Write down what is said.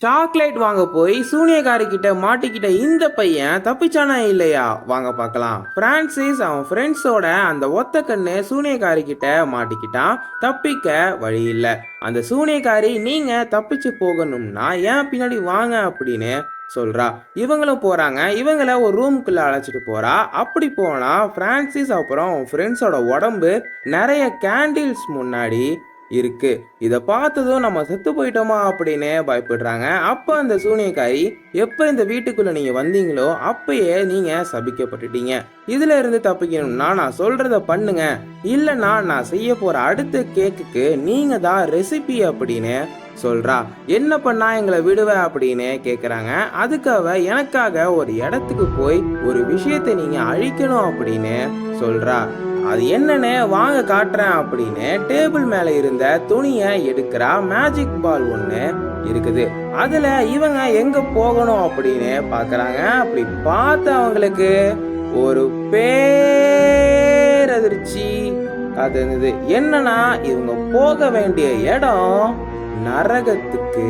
Chocolate வாங்க போய் சூனியக்காரி கிட்ட மாட்டிக்கிட்ட இந்த பையன் தப்பிச்சானா இல்லையா? வாங்க பார்க்கலாம். பிரான்சிஸ் அவன் ஃப்ரெண்ட்ஸோட அந்த ஒத்த கண்ணு சூனியக்காரி கிட்ட மாட்டிக்கிட்டான். தப்பிக்க வழி இல்லை. அந்த சூனியக்காரி நீங்க தப்பிச்சு போகணும்னா ஏன் பின்னாடி வாங்க? அப்படின்னு சொல்றா. இவங்களும் போறாங்க. இவங்கள ஒரு ரூமுக்குள்ள அழைச்சிட்டு போறா. அப்படி போனா பிரான்சிஸ் அப்புறம் ஃப்ரெண்ட்ஸோட உடம்பு நிறைய கேண்டில்ஸ் முன்னாடி இருக்கு. இதை பார்த்ததும் நம்ம செத்து போயிட்டோமா அப்படின்னு பயப்படுறாங்க. அப்போ அந்த சூனியக்காரி எப்போ இந்த வீட்டுக்குள்ள நீங்க வந்தீங்களோ அப்பயே நீங்க சபிக்கப்பட்டுட்டீங்க. இதுல இருந்து தப்பிக்கணும்னா நான் சொல்றத பண்ணுங்க. இல்லைன்னா நான் செய்ய போற அடுத்த கேக்குக்கு நீங்க தான் ரெசிபி அப்படின்னு சொல்றா. என்ன பண்ணா எங்களை விடுவ அப்படின்னு கேக்குறாங்க. அதுக்காக எனக்காக ஒரு இடத்துக்கு போய் ஒரு விஷயத்தை நீங்க அழிக்கணும் அப்படின்னு சொல்றா. அது என்னன்னு வாங்க காட்டுறேன் அப்படின்னு டேபிள் மேல இருந்த துணியை எடுக்கிறா மேஜிக் பால் ஒன்று இருக்குது. அதுல இவங்க எங்க போகணும் அப்படின்னு பாக்குறாங்க. அப்படி பார்த்து அவங்களுக்கு ஒரு பேரதிர்ச்சி அது இருந்தது என்னன்னா இவங்க போக வேண்டிய இடம் நரகத்துக்கு.